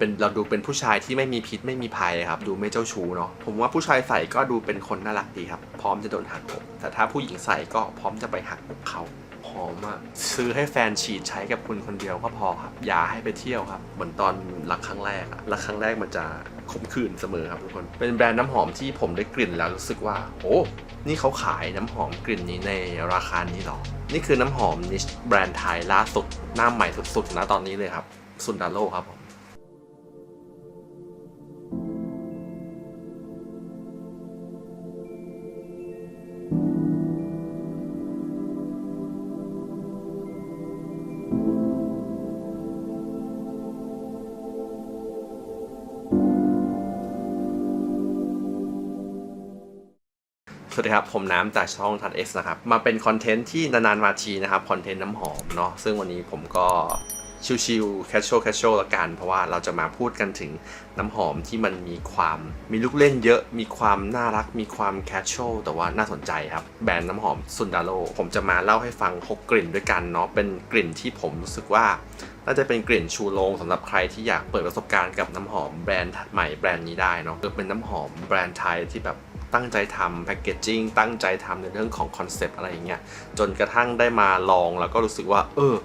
เป็นเราดูเป็นผู้ชายที่ไม่มีพิษไม่มีภัยครับ ดูไม่เจ้าชู้เนาะผมว่าผู้ชายใส่ก็ดูเป็นคนน่ารักดีครับ พร้อมจะโดนหักอกแต่ถ้าผู้หญิงใส่ก็พร้อมจะไปหักอกเขาหอมอะซื้อให้แฟนฉีดใช้กับคุณคนเดียวก็พอครับ อย่าให้ไปเที่ยวครับ เหมือนตอนรักครั้งแรกอะรักครั้งแรกมันจะขมขื่นเสมอครับทุกคนเป็นแบรนด์น้ำหอมที่ผมได้กลิ่นแล้วรู้สึกว่าโอ้นี่เขาขายน้ำหอมกลิ่นนี้ในราคานี้หรอ นี่คือน้ำหอมนิชแบรนด์ไทยล่าสุดหน้าใหม่สุดๆนะตอนนี้เลยครับซุนดาโลครับ สวัสดีครับ ผมน้ำจากช่องทัดเอสนะครับ มาเป็นคอนเทนต์ที่นานๆมาทีนะครับ คอนเทนต์น้ำหอมเนาะซึ่งวันนี้ผมก็ชิวๆแคชช a l แคชช a l ละกัน เพราะว่าเราจะมาพูดกันถึงน้ำหอมที่มันมีความมีลูกเล่นเยอะ มีความน่ารัก มีความแคชช a l แต่ว่าน่าสนใจครับ แบรนด์น้ำหอมซุนดาโ o ผมจะมาเล่าให้ฟัง 6 กลิ่นด้วยกันเนาะเป็นกลิ่นที่ผมรู้สึกว่าน่าจะเป็นกลิ่นชูโรงสำหรับใครที่อยากเปิดประสบการณ์กับน้ำหอมแบรนด์ใหม่แบรนด์นี้ได้เนาะคือเป็นน้ำหอมแบรนด์ไทยที่แบบ ตั้งใจทำแพคเกจจิ้งตั้งใจทำในเรื่องของคอนเซปต์อะไรอย่างเงี้ยจนกระทั่งได้มาลองแล้วก็รู้สึกว่า เออ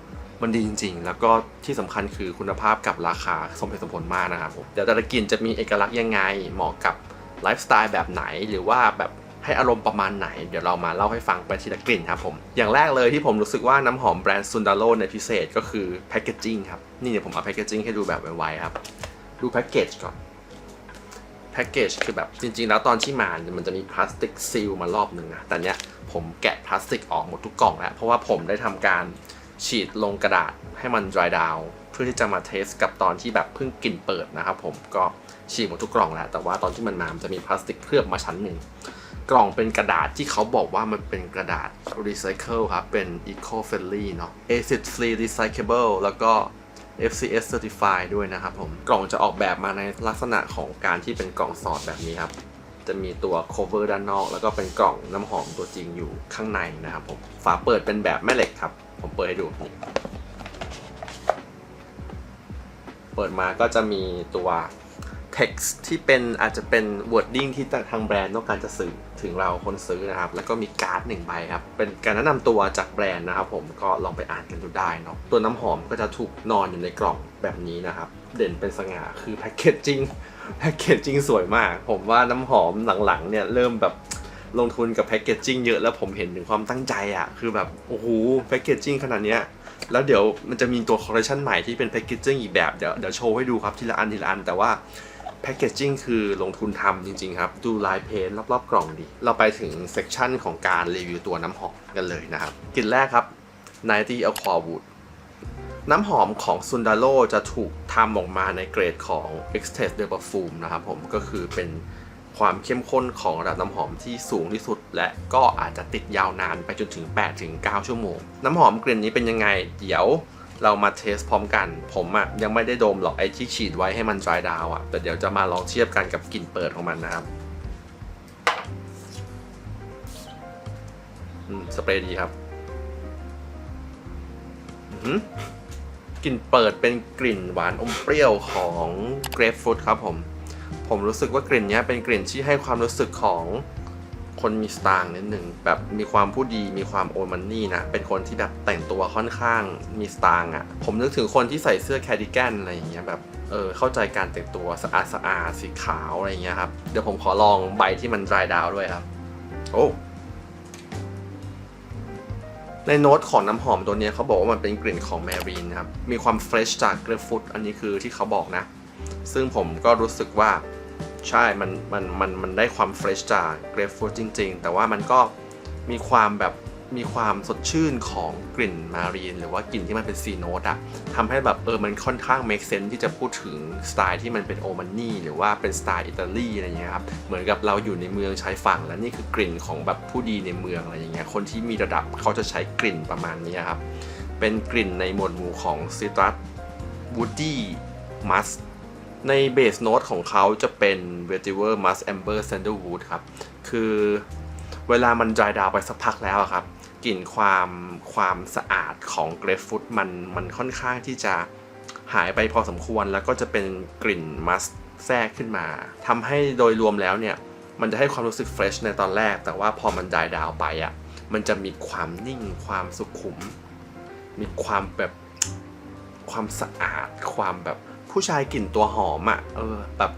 มันดีจริง ๆ แล้วก็ที่สำคัญคือคุณภาพกับราคาสมเหตุสมผลมากนะครับผมเดี๋ยวแต่ละกลิ่นจะมีเอกลักษณ์ยังไงเหมาะกับไลฟ์สไตล์แบบไหนหรือว่าแบบให้อารมณ์ประมาณไหน เดี๋ยวเรามาเล่าให้ฟังไปทีละกลิ่นครับผม อย่างแรกเลยที่ผมรู้สึกว่าน้ำหอมแบรนด์ซุนดาโ o ในพิเศษก็คือแพคเกจจิ้งครับ นี่เดี๋ยวผมเอาแพคเกจจิ้งให้ดูแบบไวๆครับ ดูแพคเกจก่อน พ็กเกจคือแบบจริง ๆ แล้วตอนที่มามันจะมีพลาสติกซีลมารอบหนึ่งนะแต่เนี้ยผมแกะพลาสติกออกหมดทุกกล่องแล้ว เพราะว่าผมได้ทำการฉีดลงกระดาษให้มัน dry down เพื่อที่จะมาเทสกับตอนที่แบบเพิ่งกลิ่นเปิดนะครับผมก็ฉีดหมดทุกกล่องแล้ว แต่ว่าตอนที่มันมามันจะมีพลาสติกเคลือบมาชั้นหนึ่งกล่องเป็นกระดาษที่เขาบอกว่ามันเป็นกระดาษ recycle ครับ เป็น eco friendly เนาะ acid free recyclable แล้วก็ FCS certified ด้วยนะครับผม กล่องจะออกแบบมาในลักษณะของการที่เป็นกล่องสอดแบบนี้ครับ จะมีตัว cover ด้านนอก แล้วก็เป็นกล่องน้ำหอมตัวจริงอยู่ข้างในนะครับผม ฝาเปิดเป็นแบบแม่เหล็กครับ ผมเปิดให้ดูนี่เปิดมาก็จะมีตัว text ที่เป็นอาจจะเป็น wording ที่ทางแบรนด์ต้องการจะสื่อถึงเราคนซื้อนะครับ แล้วก็มีการ์ดหนึ่งใบครับ เป็นการแนะนำตัวจากแบรนด์นะครับ ผมก็ลองไปอ่านกันดูได้เนาะตัวน้ำหอมก็จะถูกนอนอยู่ในกล่องแบบนี้นะครับ เด่นเป็นสง่าคือแพคเกจจิ้งแพคเกจจิ้งสวยมาก ผมว่าน้ำหอมหลังๆเนี่ยเริ่มแบบลงทุนกับแพคเกจจิ้งเยอะแล้วผมเห็นถึงความตั้งใจอะ่ะคือแบบโอ้โหแพคเกจจิ้งขนาดเนี้ยแล้วเดี๋ยวมันจะมีตัวคอลเลคชันใหม่ที่เป็นแพคเกจจิ้งอีกแบบเดี๋ยวเดี๋ยวโชว์ให้ดูครับทีละอันทีละอันแต่ว่า แพคเกจจิ้งคือลงทุนทำจริง ๆ ครับ ดูลายเพนรอบๆ กล่องดีเราไปถึงเซกชันของการรีวิวตัวน้ำหอมกันเลยนะครับกลิ่นแรกครับ90 Aqua Wood น้ำหอมของซุนดาโ o จะถูกทำออกมาในเกรดของ e x t a s de Parfum นะครับผมก็คือเป็นความเข้มข้นของระดับน้ำหอมที่สูงที่สุด และก็อาจจะติดยาวนานไปจนถึง 8-9 ชั่วโมง น้ำหอมกลิ่นนี้เป็นยังไง เดี๋ยว เรามาเทสพร้อมกัน ผมอะยังไม่ได้ดมหรอกไอ้ที่ฉีดไว้ให้มัน dry down อะแต่เดี๋ยวจะมาลองเทียบกันกับกลิ่นเปิดของมันนะครับอืมสเปรย์ดีครับอือหือกลิ่นเปิดเป็นกลิ่นหวานอมเปรี้ยวของเกรฟฟรุตครับผม ผมรู้สึกว่ากลิ่นนี้เป็นกลิ่นที่ให้ความรู้สึกของ คนมีสตางค์นิดหนึ่งแบบมีความผู้ดีมีความโอมันนี่นะเป็นคนที่แบบแต่งตัวค่อนข้างมีสตางค์อะผมนึกถึงคนที่ใส่เสื้อแคดิแกนอะไรอย่างเงี้ยแบบเออเข้าใจการแต่งตัวสะอาดสะอาดสีขาวอะไรเงี้ยครับเดี๋ยวผมขอลองใบที่มัน dry down ด้วยครับ โอ้ในโน้ตของน้ำหอมตัวนี้เขาบอกว่ามันเป็นกลิ่นของแมรีนครับ มีความเฟรชจากเกรฟฟุตอันนี้คือที่เขาบอกนะ ซึ่งผมก็รู้สึกว่า ใช่ มัน มัน มัน มันได้ความเฟรชจากเกรฟฟูดจริง ๆ แต่ว่ามันก็มีความแบบ มีความสดชื่นของกลิ่นมารีน หรือว่ากลิ่นที่มันเป็นซีโนตอะทำให้แบบเออ มันค่อนข้าง make sense ที่จะพูดถึงสไตล์ที่มันเป็นโอมันนี่หรือว่าเป็นสไตล์อิตาลีอะไรเงี้ยครับ เหมือนกับเราอยู่ในเมืองชายฝั่ง และนี่คือกลิ่นของแบบผู้ดีในเมืองอะไรอย่างเงี้ย คนที่มีระดับเขาจะใช้กลิ่นประมาณนี้ครับ เป็นกลิ่นในหมวดหมู่ของซิตรัสวูดดี้มัส ในเบสโน้ตของเขาจะเป็น Vetiver Musk Amber Sandalwood ครับ คือเวลามัน dry down ไปสักพักแล้วครับ กลิ่นความความสะอาดของ Grapefruit มันมันค่อนข้างที่จะหายไปพอสมควรแล้วก็จะเป็นกลิ่นมัสแทรกขึ้นมาทำให้โดยรวมแล้วเนี่ย มันจะให้ความรู้สึกเฟรชในตอนแรก แต่ว่าพอมันดายดาวไปอะ่ะมันจะมีความนิ่งความสุขุม มีความแบบความสะอาดความแบบ ผู้ชายกลิ่นตัวหอมอะ่ะเออแบบ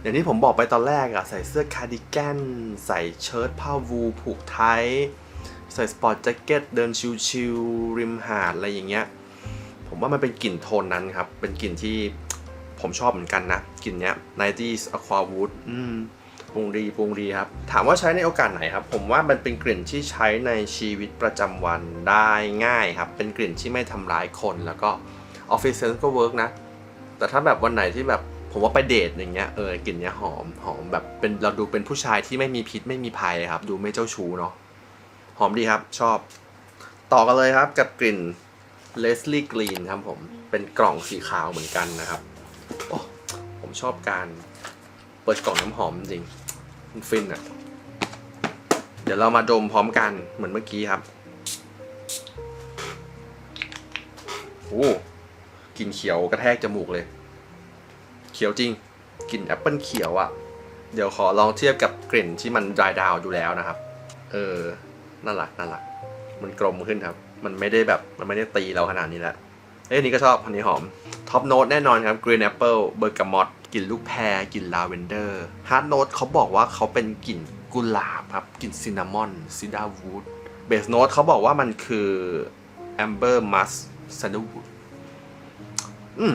อย่างที่ผมบอกไปตอนแรกอะ่ะใส่เสื้อคาร์ดิแกนใส่เชิ้ตผ้าวูผูกไทยใส่สปอร์ตแจ็คเก็ตเดินชิลๆริมหาดอะไรอย่างเงี้ยผมว่ามันเป็นกลิ่นโทนนั้นครับ เป็นกลิ่นที่ผมชอบเหมือนกันนะกลิ่นเนี้ย 90s Aqua Wood อืมปรุงดีปรุงดีครับ ถามว่าใช้ในโอกาสไหนครับ ผมว่ามันเป็นกลิ่นที่ใช้ในชีวิตประจำวันได้ง่ายครับ เป็นกลิ่นที่ไม่ทำร้ายคนแล้วก็ Office Sense ก็เวิร์กนะ แต่ถ้าแบบวันไหนที่แบบผมว่าไปเดทอย่างเงี้ยเออกลิ่นเนี้ยหอมหอมแบบเป็นเราดูเป็นผู้ชายที่ไม่มีพิษไม่มีภัยครับ ดูไม่เจ้าชู้เนาะหอมดีครับ ชอบ ต่อกันเลยครับกับกลิ่น Leslie Green ครับผมเป็นกล่องสีขาวเหมือนกันนะครับโอ้ผมชอบการเปิดกล่องน้ำหอมจริงมันฟินอะ่ะ เดี๋ยวเรามาดมพร้อมกันเหมือนเมื่อกี้ครับโอ้ กลิ่นเขียวกระแทกจมูกเลย เขียวจริงกลิ่นแอปเปิลเขียวอะ่ะ เดี๋ยวขอลองเทียบกับกลิ่นที่มันดรายดาวอยู่แล้วนะครับ เออน่ารักน่ารัก มันกลมขึ้นครับ มันไม่ได้แบบมันไม่ได้ตีเราขนาดนี้แล้วเอ้ยนี้ก็ชอบอันนี้หอมท็อปโน้ตแน่นอนครับ Green Apple เบอร์กามอตกลิ่นลูกแพรกลิ่นลาเวนเดอร์ฮาร์ดโน้ตเขาบอกว่าเขาเป็นกลิ่นกุหลาบครับกลิ่นซินนามอนซิดาวูดเบสโน้ตเขาบอกว่ามันคือแอมเบอร์มัสซันวูด อืม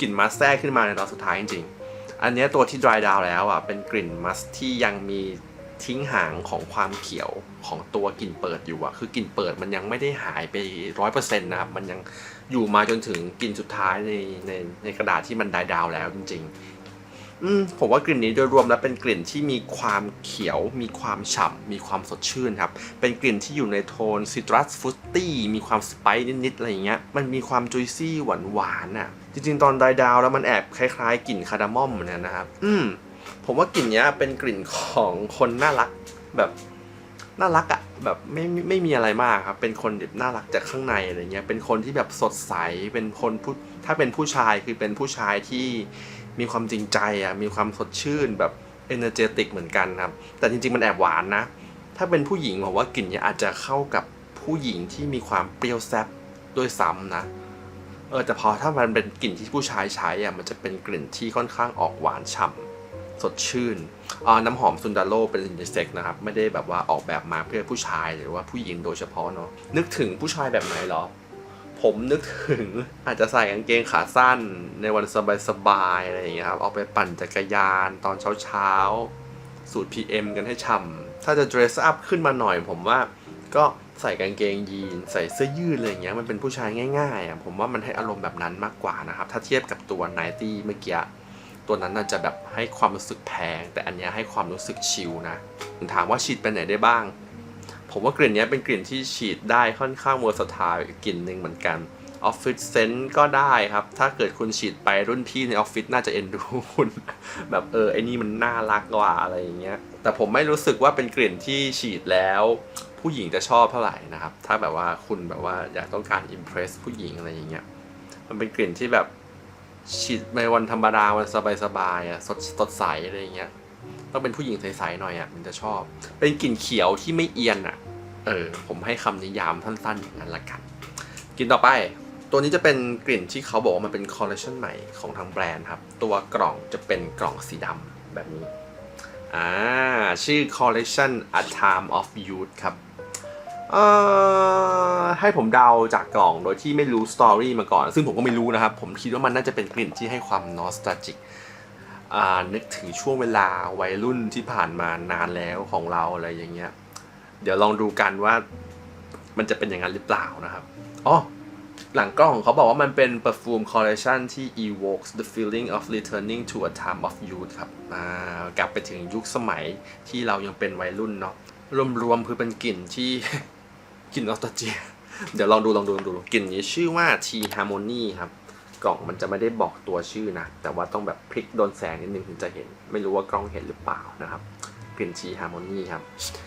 กลิ่นมัสแทรกขึ้นมาในตอนสุดท้ายจริงๆ อันนี้ตัวที่ dry down แล้วอะเป็นกลิ่นมัสที่ยังมีทิ้งห่างของความเขียวของตัวกลิ่นเปิดอยู่อะคือกลิ่นเปิดมันยังไม่ได้หายไปร้อยเปอร์เซ็นต์นะครับ มันยังอยู่มาจนถึงกลิ่นสุดท้ายในในในกระดาษที่มัน dry down แล้วจริง ๆ อืมผมว่ากลิ่นนี้โดยรวมแล้วเป็นกลิ่นที่มีความเขียว มีความฉ่ำมีความสดชื่นครับ เป็นกลิ่นที่อยู่ในโทนซิตรัสฟรุตตี้มีความสไปซ์นิดๆอะไรอย่างเงี้ย มันมีความจุยซี่หวานๆอะ จริงๆ ตอนไดดาวแล้วมันแอบคล้ายๆกลิ่นคาร์ดามอมเหมือนกันนะครับ อืมผมว่ากลิ่นเนี้ยเป็นกลิ่นของคนน่ารักแบบน่ารักอะแบบไม่ไม่ไม่มีอะไรมากครับ เป็นคนแบบน่ารักจากข้างในอะไรเงี้ย เป็นคนที่แบบสดใส เป็นคนผู้ถ้าเป็นผู้ชายคือเป็นผู้ชายที่ มีความจริงใจอะมีความสดชื่นแบบเอเนอร์เจติกเหมือนกันครับ แต่จริง ๆ มันแอบหวานนะ ถ้าเป็นผู้หญิงผมว่ากลิ่นเนี้ยอาจจะเข้ากับผู้หญิงที่มีความเปรี้ยวแซ่บด้วยซ้ำนะ เออแต่พอถ้ามันเป็นกลิ่นที่ผู้ชายใช้อะมันจะเป็นกลิ่นที่ค่อนข้างออกหวานฉ่ำสดชื่นอ่าน้ำหอมซุนดาโลเป็นอินเดเซ็กนะครับ ไม่ได้แบบว่าออกแบบมาเพื่อผู้ชายหรือว่าผู้หญิงโดยเฉพาะเนาะนึกถึงผู้ชายแบบไหนเหรอ ผมนึกถึงอาจจะใส่กางเกงขาสั้นในวันสบายๆอะไรอย่างเงี้ยครับ ออกไปปั่นจักรยานตอนเช้าๆ สูตร PM กันให้ช่ำถ้าจะ dress up ขึ้นมาหน่อยผมว่าก็ใส่กางเกงยีน ใส่เสื้อยืดอะไรอย่างเงี้ยมันเป็นผู้ชายง่ายๆอะผมว่ามันให้อารมณ์แบบนั้นมากกว่านะครับ ถ้าเทียบกับตัวไนตี้เมื่อกี้ตัวนั้นน่าจะแบบให้ความรู้สึกแพง แต่อันเนี้ยให้ความรู้สึกชิลนะถามว่าฉีดไปไหนได้บ้าง ผมว่ากลิ่นนี้เป็นกลิ่นที่ฉีดได้ค่อนข้างเวอร์สไตล์กลิ่นหนึ่งเหมือนกันออฟฟิศเซนต์ก็ได้ครับ ถ้าเกิดคุณฉีดไปรุ่นพี่ในออฟฟิศน่าจะเอ็นดูคุณ แบบเออไอ้นี่มันน่ารักกว่าอะไรอย่างเงี้ย แต่ผมไม่รู้สึกว่าเป็นกลิ่นที่ฉีดแล้ว ผู้หญิงจะชอบเท่าไหร่นะครับ ถ้าแบบว่าคุณแบบว่าอยากต้องการอิมเพรสผู้หญิงอะไรอย่างเงี้ย มันเป็นกลิ่นที่แบบฉีดในวันธรรมดาวันสบายๆอะสดสดใสอะไรอย่างเงี้ย ต้องเป็นผู้หญิงใสๆหน่อยอะมันจะชอบ เป็นกลิ่นเขียวที่ไม่เอียนอะ เออ ผมให้คำนิยามสั้นๆ อย่างนั้นละกันกลิ่นต่อไป ตัวนี้จะเป็นกลิ่นที่เขาบอกว่ามันเป็นคอลเลคชันใหม่ของทางแบรนด์ครับ ตัวกล่องจะเป็นกล่องสีดำแบบนี้ อ่า ชื่อ collection A Time of Youth ครับเอ่อให้ผมเดาจากกล่องโดยที่ไม่รู้สตอรี่มาก่อน ซึ่งผมก็ไม่รู้นะครับ ผมคิดว่ามันน่าจะเป็นกลิ่นที่ให้ความนอสตาจิก นึกถึงช่วงเวลาวัยรุ่นที่ผ่านมานานแล้วของเราอะไรอย่างเงี้ย เดี๋ยวลองดูกันว่ามันจะเป็นอย่างนั้นหรือเปล่านะครับอ๋อหลังกล้องเขาบอกว่ามันเป็น perfume collection ที่ evokes the feeling of returning to a time of youth ครับกลับไปถึงยุคสมัยที่เรายังเป็นวัยรุ่นเนาะรวมๆคือเป็นกลิ่นที่กลิ่นนอสตาเจียเดี๋ยวลองดูลองดูลองดูกลิ่นนี้ชื่อว่า Tea Harmony ครับ กล่องมันจะไม่ได้บอกตัวชื่อนะ แต่ว่าต้องแบบพลิกโดนแสงนิดนึงถึงจะเห็น ไม่รู้ว่ากล้องเห็นหรือเปล่านะครับกลิ่น Tea Harmony ครับ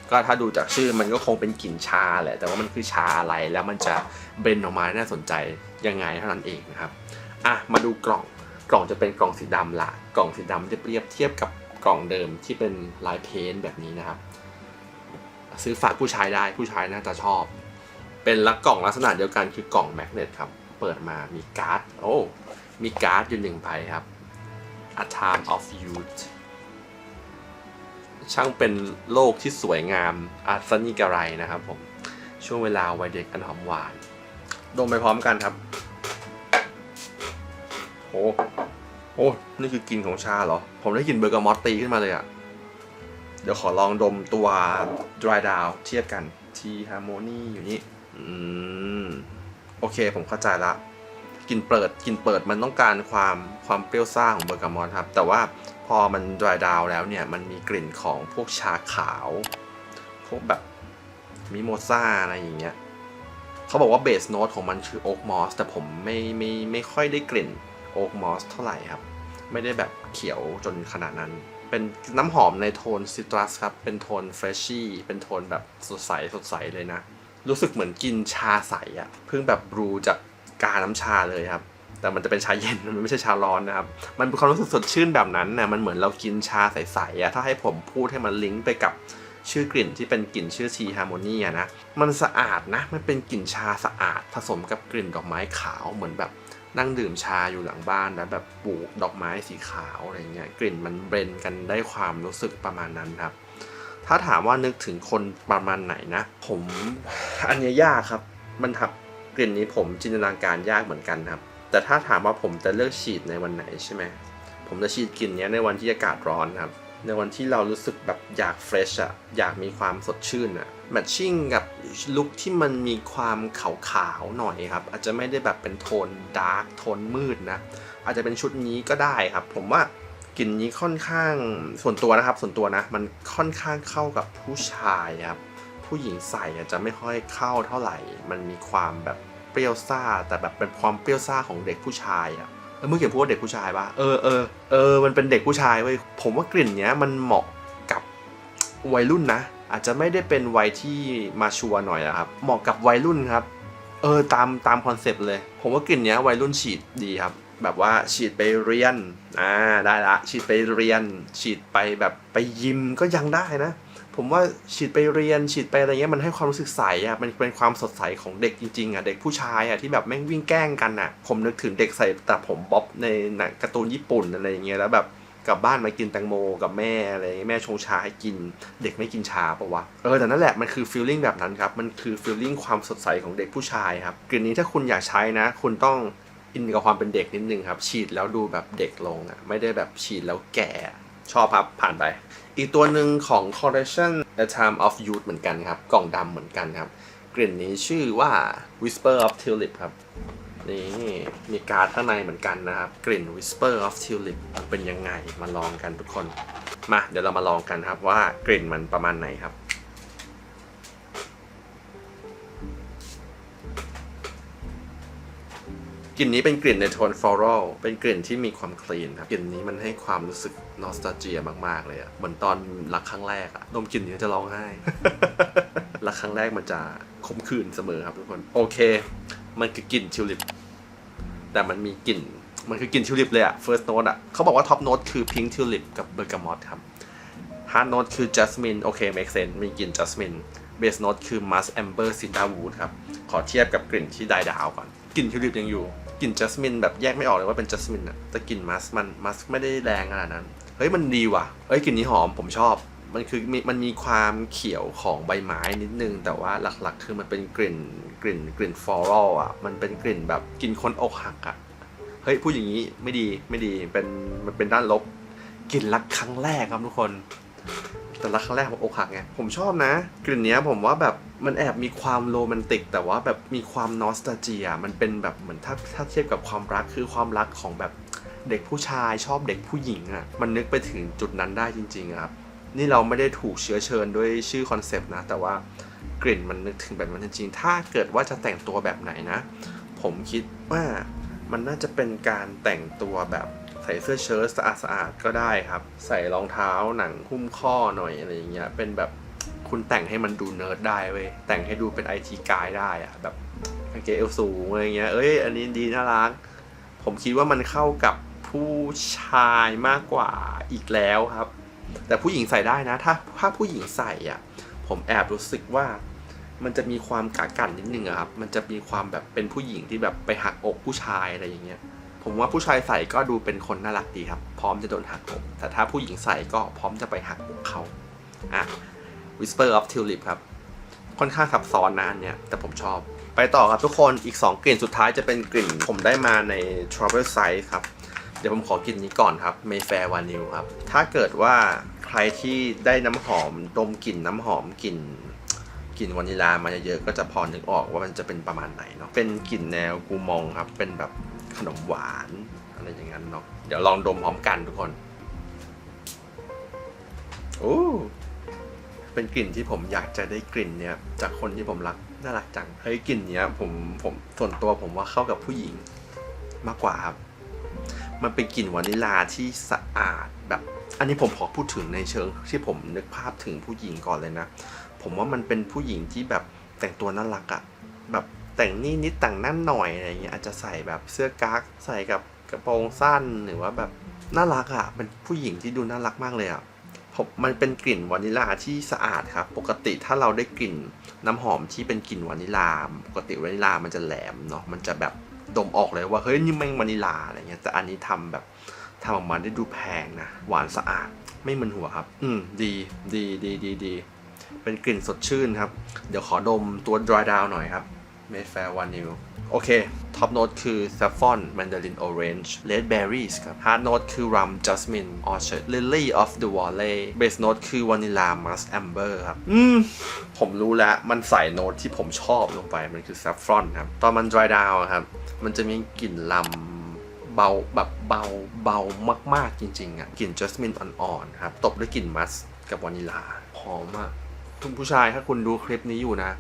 ก็ถ้าดูจากชื่อมันก็คงเป็นกลิ่นชาแหละ แต่ว่ามันคือชาอะไร แล้วมันจะเบนออกมาน่าสนใจยังไงเท่านั้นเองนะครับ อะ มาดูกล่อง กล่องจะเป็นกล่องสีดำละ กล่องสีดำจะเปรียบเทียบกับกล่องเดิมที่เป็นลายเพนท์แบบนี้นะครับ ซื้อฝากผู้ชายได้ ผู้ชายน่าจะชอบ เป็นลักกล่องลักษณะเดียวกันคือกล่องแมกเนตครับ เปิดมามีการ์ด โอ้ มีการ์ดอยู่หนึ่งใบครับ A Time of Youth ช่างเป็นโลกที่สวยงามอาสนิกไรนะครับผม ช่วงเวลาวัยเด็กอันหอมหวาน ดมไปพร้อมกันครับ โอ้โอ้นี่คือกลิ่นของชาเหรอ ผมได้กลิ่นเบอร์กามอตตีขึ้นมาเลยอะ่ะ เดี๋ยวขอลองดมตัว dry down เทียบกัน T Harmony อยู่นี่ อืม โอเคผมเข้าใจละกลิ่นเปิดกลิ่นเปิดมันต้องการความความเปรี้ยวซ่าของเบอร์กามอตครับ แต่ว่าพอมัน dry down แล้วเนี่ยมันมีกลิ่นของพวกชาขาว พวกแบบมิโมซ่าอะไรอย่างเงี้ยเขาบอกว่าเบสโน้ตของมันคือโอ๊กมอสแต่ผมไม่ไม่ไม่ค่อยได้กลิ่นโอ๊กมอสเท่าไหร่ครับ ไม่ได้แบบเขียวจนขนาดนั้น เป็นน้ำหอมในโทนซิตรัสครับ เป็นโทนเฟรชชี่เป็นโทนแบบสดใสสดใสเลยนะ รู้สึกเหมือนกินชาใสอะเพิ่งแบบบรูจากกาน้ำชาเลยครับ แต่มันจะเป็นชาเย็นมันไม่ใช่ชาร้อนนะครับ มันเป็นความรู้สึกสดชื่นแบบนั้นนะมันเหมือนเรากินชาใสๆอะถ้าให้ผมพูดให้มันลิงก์ไปกับชื่อกลิ่นที่เป็นกลิ่นชื่อทีฮาร์โมนีอะนะ มันสะอาดนะ มันเป็นกลิ่นชาสะอาด ผสมกับกลิ่นดอกไม้ขาวเหมือนแบบนั่งดื่มชาอยู่หลังบ้านแล้วแบบปลูกดอกไม้สีขาวอะไรเงี้ยกลิ่นมันเบรนกันได้ความรู้สึกประมาณนั้นครับ ถ้าถามว่านึกถึงคนประมาณไหนนะ ผมอันนี้ยากครับ มันทับกลิ่นนี้ผมจินตนาการยากเหมือนกันครับ แต่ถ้าถามว่าผมจะเลือกฉีดในวันไหนใช่ไหมผมจะฉีดกลิ่นนี้ในวันที่อากาศร้อนครับ ในวันที่เรารู้สึกแบบอยากเฟรชอะอยากมีความสดชื่นอะแมทชิ่งกับลุคที่มันมีความขาวๆหน่อยครับ อาจจะไม่ได้แบบเป็นโทนดาร์กโทนมืดนะ อาจจะเป็นชุดนี้ก็ได้ครับ ผมว่า ลิ่นนี้ค่อนข้างส่วนตัวนะครับ ส่วนตัวนะ มันค่อนข้างเข้ากับผู้ชายครับ ผู้หญิงใส่อาจจะไม่ค่อยเข้าเท่าไหร่ มันมีความแบบเปรี้ยวซ่า แต่แบบเป็นความเปรี้ยวซ่าของเด็กผู้ชายอะเออเมื่อกี้พูดว่าเด็กผู้ชายปะเออเออเออมันเป็นเด็กผู้ชายเว้ยผมว่ากลิ่นเนี้ยมันเหมาะกับวัยรุ่นนะ อาจจะไม่ได้เป็นวัยที่มาชัวร์หน่อยอะครับ เหมาะกับวัยรุ่นครับ เออตามตามคอนเซปต์เลย ผมว่ากลิ่นเนี้ยวัยรุ่นฉีดดีครับ แบบว่าฉีดไปเรียนอ่าได้ละฉีดไปเรียน ฉีดไปแบบไปยิมก็ยังได้นะ ผมว่าฉีดไปเรียน ฉีดไปอะไรเงี้ยมันให้ความรู้สึกใสอะมันเป็นความสดใสของเด็กจริงๆอะเด็กผู้ชายอะที่แบบแม่งวิ่งแกล้งกันอะ ผมนึกถึงเด็กใส่แต่ผมบ๊อบในหนังการ์ตูนญี่ปุ่นอะไรอย่างเงี้ยแล้วแบบกลับบ้านมากินแตงโมกับแม่อะไรเงี้ยแม่ชงชาให้กิน เด็กไม่กินชาปะวะเออแต่นั่นแหละมันคือฟีลลิ่งแบบนั้นครับ มันคือฟีลลิ่งความสดใสของเด็กผู้ชายครับกลิ่นนี้ถ้าคุณอยากใช้นะ คุณต้อง อินกับความเป็นเด็กนิดนึงครับ ฉีดแล้วดูแบบเด็กลงอะ ไม่ได้แบบฉีดแล้วแก่ ชอบครับ ผ่านไป อีกตัวหนึ่งของ collection A Time of Youth เหมือนกันครับ กล่องดำเหมือนกันครับ กลิ่นนี้ชื่อว่า Whisper of Tulip ครับ นี่มีการ์ดข้างในเหมือนกันนะครับ กลิ่น Whisper of Tulip เป็นยังไง มาลองกันทุกคน มา เดี๋ยวเรามาลองกันครับว่ากลิ่นมันประมาณไหนครับ ลิ่นนี้เป็นกลิ่นในโทนฟลอรัลเป็นกลิ่นที่มีความคลีนครับกลิ่นนี้มันให้ความรู้สึกนอสตาเจียมากๆเลยอะเหมือนตอนรักครั้งแรกอะดมกลิ่นนี้จะร้องไห้ รักครั้งแรกมันจะขมขื่นเสมอครับทุกคนโอเค มันคือกลิ่นทิวลิป แต่มันมีกลิ่นมันคือกลิ่นทิวลิปเลยอะ first note อะเขาบอกว่า top note คือ pink tulip กับ bergamot ครับ hard note คือ jasmine โอเค make sense มีกลิ่น jasmine base note คือ musk amber cedarwood ครับ ขอเทียบกับกลิ่นที่ไดดาวก่อน กลิ่นทิวลิปยังอยู่ กลิ่น jasmine แบบแยกไม่ออกเลยว่าเป็น jasmine อะแต่กลิ่น musk มัน musk ไม่ได้แรงขนาดนั้น เฮ้ยมันดีว่ะ เฮ้ยกลิ่นนี้หอมผมชอบ มันคือมีมันมีความเขียวของใบไม้นิดนึง แต่ว่าหลักๆ คือมันเป็นกลิ่นกลิ่นกลิ่นฟลอรัลอะ มันเป็นกลิ่นแบบกลิ่นคนอกหักอะ เฮ้ยพูดอย่างนี้ไม่ดีไม่ดีเป็นมันเป็นด้านลบกลิ่นรักครั้งแรกครับทุกคน แต่รักครั้งแรกผมอกหักไงผมชอบนะ กลิ่นเนี้ยผมว่าแบบมันแอบมีความโรแมนติก แต่ว่าแบบมีความนอสตาเจีย มันเป็นแบบเหมือนถ้าถ้าเทียบกับความรักคือความรักของแบบเด็กผู้ชายชอบเด็กผู้หญิงอะ่ะมันนึกไปถึงจุดนั้นได้จริงๆครับนี่เราไม่ได้ถูกเชื้อเชิญด้วยชื่อคอนเซปต์นะ แต่ว่ากลิ่นมันนึกถึงแบบนั้นจริงๆถ้าเกิดว่าจะแต่งตัวแบบไหนนะ ผมคิดว่ามันน่าจะเป็นการแต่งตัวแบบ ใส่เสื้อเชิ้ตสะอาดๆก็ได้ครับ ใส่รองเท้าหนังหุ้มข้อหน่อยอะไรอย่างเงี้ยเป็นแบบคุณแต่งให้มันดูเนิร์ดได้เว้ยแต่งให้ดูเป็นไอทีกายได้อะแบบกางเกงเอวสูงอะไรเงี้ยเอ้ยอันนี้ดีน่ารัก ผมคิดว่ามันเข้ากับผู้ชายมากกว่าอีกแล้วครับ แต่ผู้หญิงใส่ได้นะ ถ้าถ้าผู้หญิงใส่อะ ผมแอบรู้สึกว่ามันจะมีความกากันนิดนึงอะครับ มันจะมีความแบบเป็นผู้หญิงที่แบบไปหักอกผู้ชายอะไรอย่างเงี้ย ผมว่าผู้ชายใส่ก็ดูเป็นคนน่ารักดีครับ พร้อมจะโดนหักอกแต่ถ้าผู้หญิงใส่ก็พร้อมจะไปหักอกเขาอะ Whisper of Tulip ครับ ค่อนข้างซับซ้อนนะอันเนี่ย แต่ผมชอบ ไปต่อครับทุกคนอีก 2 กลิ่นสุดท้ายจะเป็นกลิ่นผมได้มาใน Travel Size ครับ เดี๋ยวผมขอกลิ่นนี้ก่อนครับ Mayfair Vanille ครับ ถ้าเกิดว่าใครที่ได้น้ำหอมดมกลิ่นน้ำหอมกลิ่นกลิ่นวานิลามาเยอะๆก็จะพอนึกออกว่ามันจะเป็นประมาณไหนเนาะเป็นกลิ่นแนวกูมองครับเป็นแบบ ขนมหวานอะไรอย่างนั้นเนาะเดี๋ยวลองดมพร้อมกันทุกคนโอ้เป็นกลิ่นที่ผมอยากจะได้กลิ่นเนี้ยจากคนที่ผมรักน่ารักจังเฮ้ยกลิ่นเนี้ยผมผมส่วนตัวผมว่าเข้ากับผู้หญิงมากกว่าครับมันเป็นกลิ่นวานิลาที่สะอาดแบบ อันนี้ผมขอพูดถึงในเชิงที่ผมนึกภาพถึงผู้หญิงก่อนเลยนะ ผมว่ามันเป็นผู้หญิงที่แบบแต่งตัวน่ารักอะแบบ แต่งนี่นิดแต่งนั่นหน่อยอะไรเงี้ยอาจจะใส่แบบเสื้อกั๊กใส่กับกระโปรงสั้นหรือว่าแบบน่ารักอะเป็นผู้หญิงที่ดูน่ารักมากเลยอะผมมันเป็นกลิ่นวานิลาที่สะอาดครับ ปกติถ้าเราได้กลิ่นน้ำหอมที่เป็นกลิ่นวานิลา ปกติวานิลามันจะแหลมเนาะมันจะแบบดมออกเลยว่าเฮ้ยนี่แม่งวานิลาอะไรเงี้ยแต่อันนี้ทำแบบทำออกมาได้ดูแพงนะหวานสะอาดไม่มึนหัวครับ อืมดีดีดีดีดีเป็นกลิ่นสดชื่นครับ เดี๋ยวขอดมตัว dry down หน่อยครับ Mayfair Vanille โอเค ท็อปโน้ตคือ saffron mandarin orange red berries ครับ hard note คือ rum jasmine orchard lily of the valley base note คือ vanilla musk amber ครับ อืม ผมรู้แล้ว มันใส่โน้ตที่ผมชอบลงไป มันคือ saffron ครับ ตอนมัน dry down ครับ มันจะมีกลิ่นลำเบาแบบเบาเบามาก ๆ จริง ๆอะกลิ่นจัสมินอ่อนๆครับตบด้วยกลิ่นมัสกับวานิลาหอมอะคุณผู้ชายถ้าคุณดูคลิปนี้อยู่นะ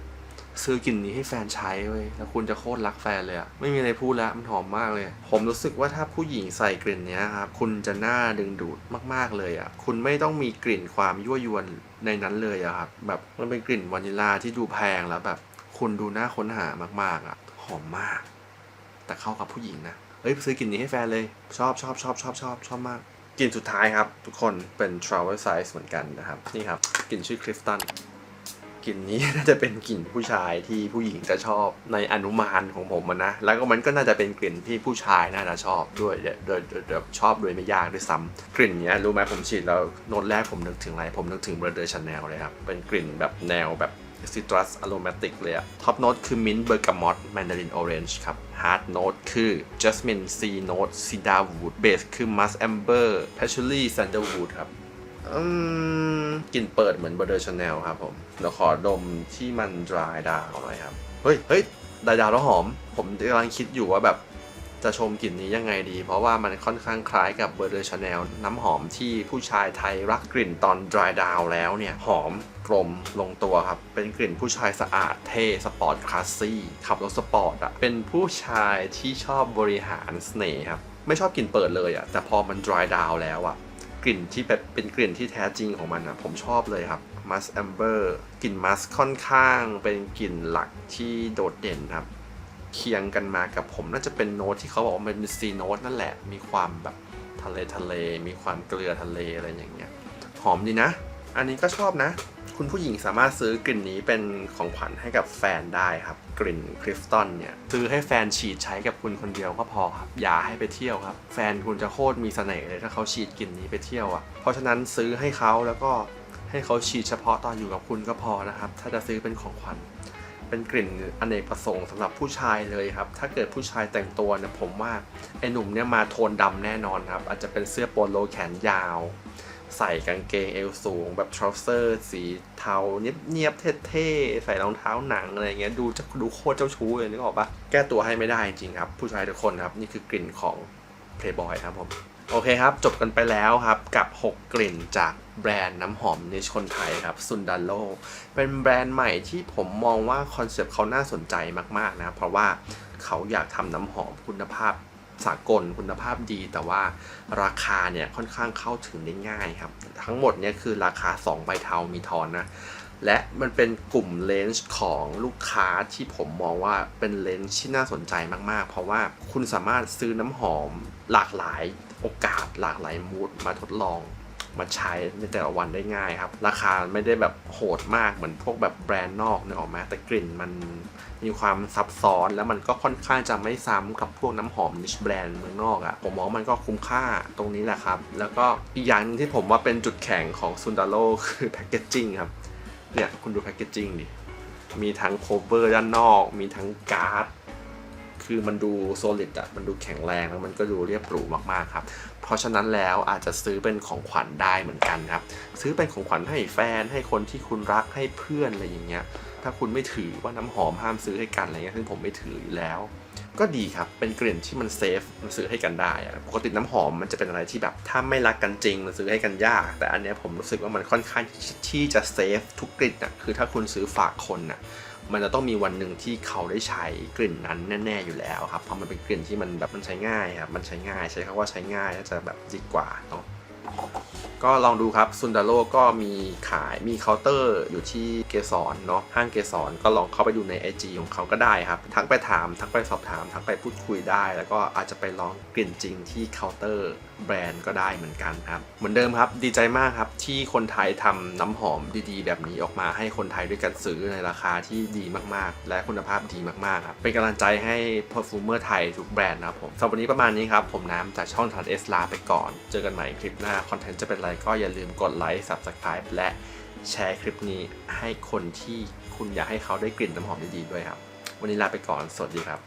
ซื้อกลิ่นนี้ให้แฟนใช้เว้ยแล้วคุณจะโคตรรักแฟนเลยอะไม่มีอะไรพูดแล้วมันหอมมากเลย ผมรู้สึกว่าถ้าผู้หญิงใส่กลิ่นนี้ครับ คุณจะน่าดึงดูดมากๆเลยอะคุณไม่ต้องมีกลิ่นความยั่วยวนในนั้นเลยอะครับ แบบมันเป็นกลิ่นวานิลาที่ดูแพงแล้วแบบ คุณดูน่าค้นหามากๆอะหอมมาก แต่เข้ากับผู้หญิงนะ เอ้ยซื้อกลิ่นนี้ให้แฟนเลย ชอบชอบชอบชอบชอบชอบมากกลิ่นสุดท้ายครับ ทุกคนเป็น travel size เหมือนกันนะครับ นี่ครับกลิ่นชื่อคริสตัน กลิ่นนี้น่าจะเป็นกลิ่นผู้ชายที่ผู้หญิงจะชอบในอนุมานของผมนะ แล้วก็มันก็น่าจะเป็นกลิ่นที่ผู้ชายน่าจะชอบด้วยโดยโดยชอบโดยไม่ยากด้วยซ้ำกลิ่นนี้รู้ไหมผมฉีดแล้วโน้ตแรกผมนึกถึงอะไร ผมนึกถึงเบอร์เดอร์ชาแนลเลยครับ เป็นกลิ่นแบบแนวแบบซิตรัสอโรมาติกเลยอะท็อปโน้ตคือมิ้นต์เบอร์กามอตแมนดารินออเรนจ์ครับฮาร์ดโน้ตคือจัสมินซีโน้ตซีดาวูดเบสคือมัสแอมเบอร์แพชชูรี่ซันเดอร์วูดครับ กลิ่นเปิดเหมือนเบอร์เดอร์ชาแนลครับผม เดี๋ยวขอดมที่มัน dry down หน่อยครับ เฮ้ยเฮ้ย dry down แล้วหอม ผมกำลังคิดอยู่ว่าแบบจะชมกลิ่นนี้ยังไงดี เพราะว่ามันค่อนข้างคล้ายกับเบอร์เดอร์ชาแนลน้ำหอมที่ผู้ชายไทยรักกลิ่นตอน dry down แล้วเนี่ย หอมกลมลงตัวครับ เป็นกลิ่นผู้ชายสะอาดเท่สปอร์ตคลาสซี่ขับรถสปอร์ตอะเป็นผู้ชายที่ชอบบริหารเสน่ห์ครับ ไม่ชอบกลิ่นเปิดเลยอะแต่พอมัน dry down แล้วอะ กลิ่นที่แบบเป็นกลิ่นที่แท้จริงของมันอะผมชอบเลยครับมัสแอมเบอร์กลิ่นมัสค่อนข้างเป็นกลิ่นหลักที่โดดเด่นครับ เคียงกันมากับผมน่าจะเป็นโน้ตที่เขาบอกว่ามันเป็นซีโน้ตนั่นแหละ มีความแบบทะเลทะเล มีความเกลือทะเลอะไรอย่างเงี้ย หอมดีนะ อันนี้ก็ชอบนะ คุณผู้หญิงสามารถซื้อกลิ่นนี้เป็นของขวัญให้กับแฟนได้ครับ กลิ่นคริสตันเนี่ยซื้อให้แฟนฉีดใช้กับคุณคนเดียวก็พอครับ อย่าให้ไปเที่ยวครับ แฟนคุณจะโคตรมีเสน่ห์เลยถ้าเขาฉีดกลิ่นนี้ไปเที่ยวอะ่ะเพราะฉะนั้นซื้อให้เขาแล้วก็ให้เขาฉีดเฉพาะตอนอยู่กับคุณก็พอนะครับ ถ้าจะซื้อเป็นของขวัญเป็นกลิ่นอเนกประสงค์สำหรับผู้ชายเลยครับ ถ้าเกิดผู้ชายแต่งตัวเนี่ยผมว่าไอ้หนุ่มเนี่ยมาโทนดำแน่นอนครับ อาจจะเป็นเสื้อโปโลแขนยาว ใส่กางเกงเอวสูง แบบทรอเซอร์ สีเทาเนียบๆเท่ๆ ใส่รองเท้าหนังอะไรเงี้ยดูจะดูโคตรเจ้าชู้เลยนึกออกปะแก้ตัวให้ไม่ได้จริงครับ ผู้ชายทุกคนครับ นี่คือกลิ่นของ Playboy ครับผม โอเคครับ จบกันไปแล้วครับ กับ 6 กลิ่นจากแบรนด์น้ำหอมในชนไทยครับซุนดันโลเป็นแบรนด์ใหม่ที่ผมมองว่าคอนเซปต์เขาน่าสนใจมากๆนะเพราะว่าเขาอยากทำน้ำหอมคุณภาพ สากลคุณภาพดี แต่ว่าราคาเนี่ยค่อนข้างเข้าถึงได้ง่ายครับ ทั้งหมดเนี่ยคือราคา 2 ใบเทามีทอนนะ และมันเป็นกลุ่มเลนส์ของลูกค้าที่ผมมองว่าเป็นเลนส์ที่น่าสนใจมากๆ เพราะว่าคุณสามารถซื้อน้ำหอมหลากหลายโอกาสหลากหลายมูดมาทดลอง มาใช้ในแต่ละวันได้ง่ายครับ ราคาไม่ได้แบบโหดมากเหมือนพวกแบบแบรนด์นอกเนี่ยออกมาแต่กลิ่นมันมีความซับซ้อนแล้วมันก็ค่อนข้างจะไม่ซ้ำกับพวกน้ำหอมนิชแบรนด์เมืองนอกอะ่ะผมมองมันก็คุ้มค่าตรงนี้แหละครับ แล้วก็อีกอย่างนึงที่ผมว่าเป็นจุดแข็งของซุนดาโ o คือแพคเกจจิ้งครับ เนี่ยคุณดูแพคเกจจิ้งดิมีทั้งโคเวอร์ด้านนอก มีทั้งการ์ด คือมันดูโซลิดอะมันดูแข็งแรงแล้วมันก็ดูเรียบหรูมากๆครับ เพราะฉะนั้นแล้วอาจจะซื้อเป็นของขวัญได้เหมือนกันครับ ซื้อเป็นของขวัญให้แฟนให้คนที่คุณรักให้เพื่อนอะไรอย่างเงี้ย ถ้าคุณไม่ถือว่าน้ำหอมห้ามซื้อให้กันอะไรเงี้ยซึ่งผมไม่ถืออยู่แล้ว ก็ดีครับ เป็นกลิ่นที่มันเซฟมันซื้อให้กันได้อะปกติน้ำหอมมันจะเป็นอะไรที่แบบถ้าไม่รักกันจริงมันซื้อให้กันยาก แต่อันเนี้ยผมรู้สึกว่ามันค่อนข้างที่จะเซฟทุกกลิ่นอะคือถ้าคุณซื้อฝากคนอะ มันจะต้องมีวันหนึ่งที่เขาได้ใช้กลิ่นนั้นแน่ ๆอยู่แล้วครับเพราะมันเป็นกลิ่นที่มันแบบมันใช้ง่ายครับมันใช้ง่ายใช้คำว่าใช้ง่ายน่าจะแบบดีกว่าเนาะ ก็ลองดูครับซุนดาโ o ก็มีขายมีเคาน์เตอร์อยู่ที่เกสรเนาะห้างเกสรก็ลองเข้าไปดูใน IG ของเขาก็ได้ครับ ทักไปถาม ทักไปสอบถาม ทักไปพูดคุยได้ แล้วก็อาจจะไปลองกลิ่นจริงที่เคาน์เตอร์แบรนด์ก็ได้เหมือนกันครับ เหมือนเดิมครับดีใจมากครับที่คนไทยทำน้ำหอมดีๆ แบบนี้ออกมาให้คนไทยด้วยกันซื้อในราคาที่ดีมากๆ และคุณภาพดีมากๆครับเป็นกำลังใจให้ perfumer ไทยทุกแบรนด์นะครับผมสำหรับวันนี้ประมาณนี้ครับผมน้ำจากช่องทันเอสลาไปก่อน เจอกันใหม่คลิปหน้าคอนเทนต์จะเป็นอะไรก็อย่าลืมกดไลค์ subscribe และแชร์คลิปนี้ให้คนที่คุณอยากให้เขาได้กลิ่นน้ำหอมดีๆด้วยครับ วันนี้ลาไปก่อน สวัสดีครับ